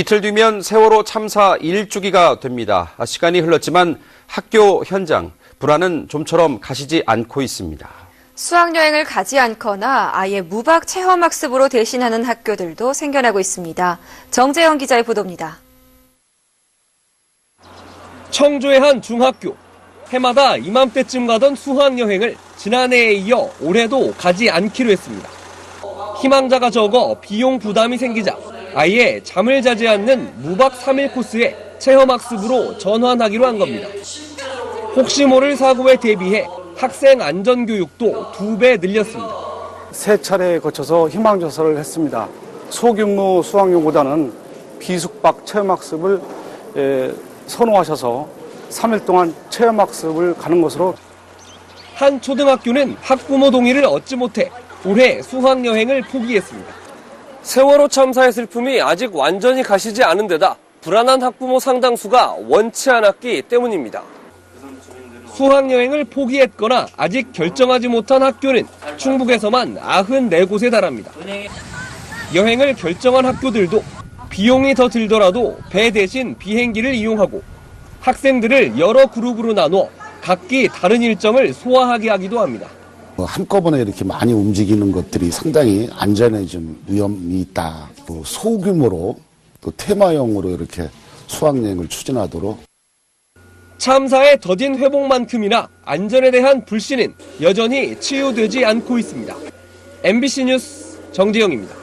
이틀 뒤면 세월호 참사 1주기가 됩니다. 시간이 흘렀지만 학교 현장 불안은 좀처럼 가시지 않고 있습니다. 수학여행을 가지 않거나 아예 무박 체험학습으로 대신하는 학교들도 생겨나고 있습니다. 정재영 기자의 보도입니다. 청주의 한 중학교. 해마다 이맘때쯤 가던 수학여행을 지난해에 이어 올해도 가지 않기로 했습니다. 희망자가 적어 비용 부담이 생기자 아예 잠을 자지 않는 무박 3일 코스에 체험학습으로 전환하기로 한 겁니다. 혹시 모를 사고에 대비해 학생 안전교육도 두 배 늘렸습니다. 세 차례에 거쳐서 희망조사를 했습니다. 소규모 수학용보다는 비숙박 체험학습을 에, 선호하셔서 3일 동안 체험학습을 가는 것으로 한 초등학교는 학부모 동의를 얻지 못해 올해 수학여행을 포기했습니다. 세월호 참사의 슬픔이 아직 완전히 가시지 않은 데다 불안한 학부모 상당수가 원치 않았기 때문입니다. 수학여행을 포기했거나 아직 결정하지 못한 학교는 충북에서만 94곳에 달합니다. 여행을 결정한 학교들도 비용이 더 들더라도 배 대신 비행기를 이용하고 학생들을 여러 그룹으로 나눠 각기 다른 일정을 소화하게 하기도 합니다. 뭐 한꺼번에 이렇게 많이 움직이는 것들이 상당히 안전에 좀 위험이 있다. 또 소규모로 또 테마형으로 이렇게 수학여행을 추진하도록 참사의 더딘 회복만큼이나 안전에 대한 불신은 여전히 치유되지 않고 있습니다. MBC 뉴스 정지영입니다.